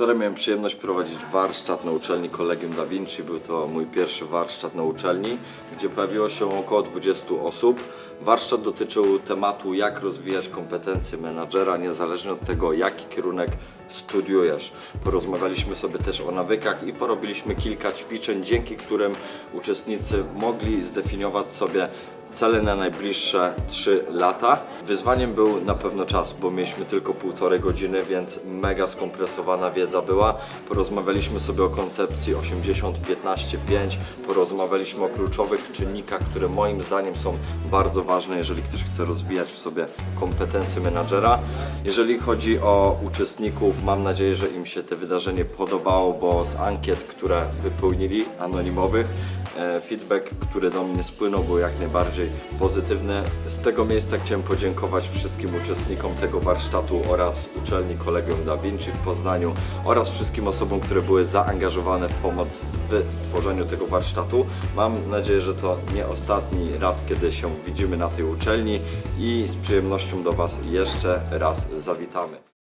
Wczoraj miałem przyjemność prowadzić warsztat na uczelni Collegium Da Vinci. Był to mój pierwszy warsztat na uczelni, gdzie pojawiło się około 20 osób. Warsztat dotyczył tematu, jak rozwijać kompetencje menadżera, niezależnie od tego, jaki kierunek studiujesz. Porozmawialiśmy sobie też o nawykach i porobiliśmy kilka ćwiczeń, dzięki którym uczestnicy mogli zdefiniować sobie cele na najbliższe 3 lata. Wyzwaniem był na pewno czas, bo mieliśmy tylko półtorej godziny, więc mega skompresowana wiedza była. Porozmawialiśmy sobie o koncepcji 80-15-5, porozmawialiśmy o kluczowych czynnikach, które moim zdaniem są bardzo ważne, jeżeli ktoś chce rozwijać w sobie kompetencje menadżera. Jeżeli chodzi o uczestników, mam nadzieję, że im się to wydarzenie podobało, bo z ankiet, które wypełnili, anonimowych, Feedback, który do mnie spłynął, był jak najbardziej pozytywny. Z tego miejsca chciałem podziękować wszystkim uczestnikom tego warsztatu oraz uczelni Collegium Da Vinci w Poznaniu oraz wszystkim osobom, które były zaangażowane w pomoc w stworzeniu tego warsztatu. Mam nadzieję, że to nie ostatni raz, kiedy się widzimy na tej uczelni i z przyjemnością do Was jeszcze raz zawitamy.